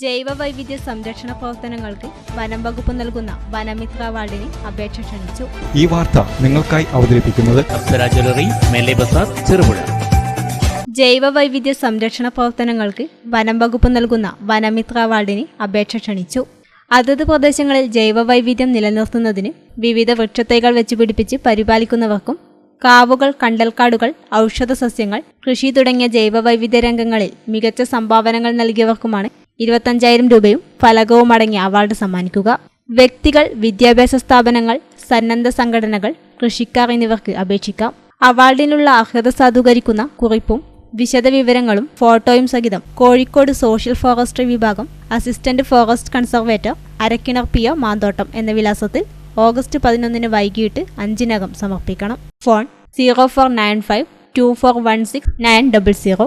ജൈവ വൈവിധ്യ സംരക്ഷണ പ്രവർത്തനങ്ങൾക്ക് വനം വകുപ്പ് നൽകുന്ന വനമിത്ര അവാർഡിന് അപേക്ഷ ക്ഷണിച്ചു. ഈ വാർത്ത നിങ്ങൾക്കായി അവതരിപ്പിക്കുന്നത് ചെറുപുഴ. ജൈവ വൈവിധ്യ സംരക്ഷണ പ്രവർത്തനങ്ങൾക്ക് വനം വകുപ്പ് നൽകുന്ന വനമിത്ര അവാർഡിന് അപേക്ഷ ക്ഷണിച്ചു. അതത് പ്രദേശങ്ങളിൽ ജൈവ വൈവിധ്യം നിലനിർത്തുന്നതിന് വിവിധ വൃക്ഷത്തൈകൾ വെച്ചുപിടിപ്പിച്ച് പരിപാലിക്കുന്നവർക്കും കാവുകൾ കണ്ടൽക്കാടുകൾ ഔഷധ സസ്യങ്ങൾ കൃഷി തുടങ്ങിയ ജൈവ വൈവിധ്യ രംഗങ്ങളിൽ മികച്ച സംഭാവനകൾ നൽകിയവർക്കുമാണ് ഇരുപത്തഞ്ചായിരം രൂപയും ഫലകവും അടങ്ങിയ അവാർഡ് സമ്മാനിക്കുക. വ്യക്തികൾ വിദ്യാഭ്യാസ സ്ഥാപനങ്ങൾ സന്നദ്ധ സംഘടനകൾ കൃഷിക്കാർ എന്നിവർക്ക് അപേക്ഷിക്കാം. അവാർഡിനുള്ള അർഹത സാധൂകരിക്കുന്ന കുറിപ്പും വിശദവിവരങ്ങളും ഫോട്ടോയും സഹിതം കോഴിക്കോട് സോഷ്യൽ ഫോറസ്ട്രി വിഭാഗം assistant forest conservator Arakkinar P O Manthottam എന്ന വിലാസത്തിൽ ഓഗസ്റ്റ് പതിനൊന്നിന് വൈകിട്ട് അഞ്ചിനകം സമർപ്പിക്കണം. Phone zero four nine five two four one six nine double zero.